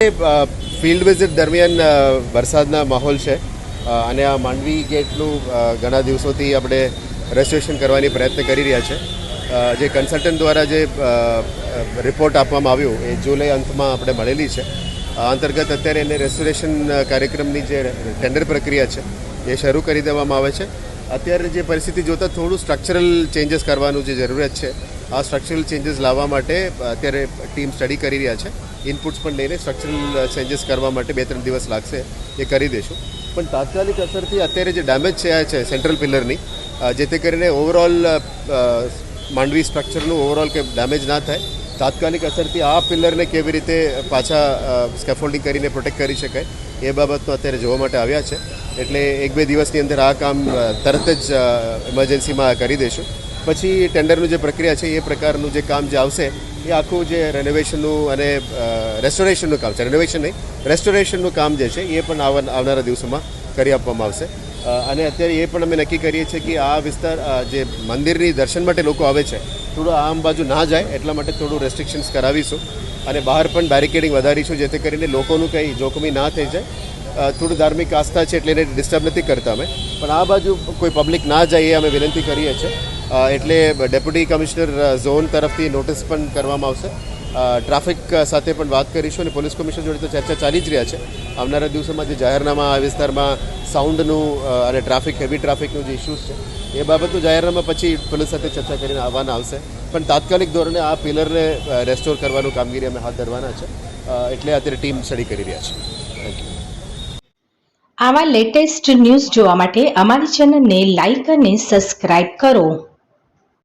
Field visit દરમિયાન વરસાદના માહોલ છે. અને આ માંડવી ગેટનું ઘણા દિવસોથી આપણે રેસ્ટોરેશન કરવાની પ્રયત્ન કરી રહ્યા છે. જે કન્સલ્ટન્ટ દ્વારા જે રિપોર્ટ આપવામાં આવ્યો, એ જુલાઈ અંતમાં આપણે મળેલી છે. અંતર્ગત અત્યારે એને રેસ્ટોરેશન કાર્યક્રમની જે ટેન્ડર પ્રક્રિયા છે, એ શરૂ કરી દેવામાં આવે છે. અત્યારે જે પરિસ્થિતિ જોતાં થોડું સ્ટ્રક્ચરલ ચેન્જીસ કરવાનું જે જરૂરિયાત છે આ સ્ટ્રક્ચરલ ચેન્જીસ લાવવા માટે અત્યારે ટીમ સ્ટડી કરી રહ્યા છે. ઇનપુટ્સ પણ લઈને સ્ટ્રક્ચરલ ચેન્જીસ કરવા માટે બે ત્રણ દિવસ લાગશે એ કરી દઈશું. પણ તાત્કાલિક અસરથી અત્યારે જે ડેમેજ થયા છે સેન્ટ્રલ પિલરની જેથી કરીને ઓવરઓલ માંડવી સ્ટ્રક્ચરનું ઓવરઓલ કે ડેમેજ ના થાય, તાત્કાલિક અસરથી આ પિલરને કેવી રીતે પાછા સ્કેફોલ્ડિંગ કરીને પ્રોટેક્ટ કરી શકાય, એ બાબતનો અત્યારે જોવા માટે આવ્યા છે. એટલે એક બે દિવસની અંદર આ કામ તરત જ ઇમરજન્સીમાં કરી દઈશું. પછી ટેન્ડરનું જે પ્રક્રિયા છે, એ પ્રકારનું જે કામ જે આવશે, એ આખું જે રેનોવેશનનું અને રેસ્ટોરેશનનું કામ છે. રેનોવેશન નહીં રેસ્ટોરેશનનું કામ જે છે, એ પણ આવનારા દિવસોમાં કરી આપવામાં આવશે. અને અત્યારે એ પણ અમે નક્કી કરીએ છીએ કે આ વિસ્તાર જે મંદિરની દર્શન માટે લોકો આવે છે, થોડું આમ બાજુ ના જાય, એટલા માટે થોડું રેસ્ટ્રિક્શન્સ કરાવીશું. અને બહાર પણ બેરિકેડિંગ વધારીશું, જેથી કરીને લોકોનું કંઈ જોખમી ના થઈ જાય. થોડું ધાર્મિક આસ્થા છે, એટલે એને ડિસ્ટર્બ નથી કરતા અમે. પણ આ બાજુ કોઈ પબ્લિક ના જાય, એ અમે વિનંતી કરીએ છીએ. એટલે ડેપ્યુટી કમિશનર ઝોન તરફથી નોટિસ પણ કરવામાં આવશે. ટ્રાફિક સાથે પણ વાત કરીશું અને પોલીસ કમિશનર જોડે તો ચર્ચા ચાલી જ રહ્યા છે. આવનારા દિવસોમાં જે જાહેરનામા આ વિસ્તારમાં સાઉન્ડનું અને ટ્રાફિક, હેવી ટ્રાફિકનું જે ઇસ્યુઝ છે, એ બાબતનું જાહેરનામા પછી પોલીસ સાથે ચર્ચા કરીને આવવાના આવશે. પણ તાત્કાલિક ધોરણે આ પિલરને રેસ્ટોર કરવાનું કામગીરી અમે હાથ ધરવાના છે. એટલે અત્યારે ટીમ સ્ટડી કરી રહ્યા છે. આવા લેટેસ્ટ ન્યૂઝ જોવા માટે અમારી ચેનલને લાઇક અને સબસ્ક્રાઇબ કરો.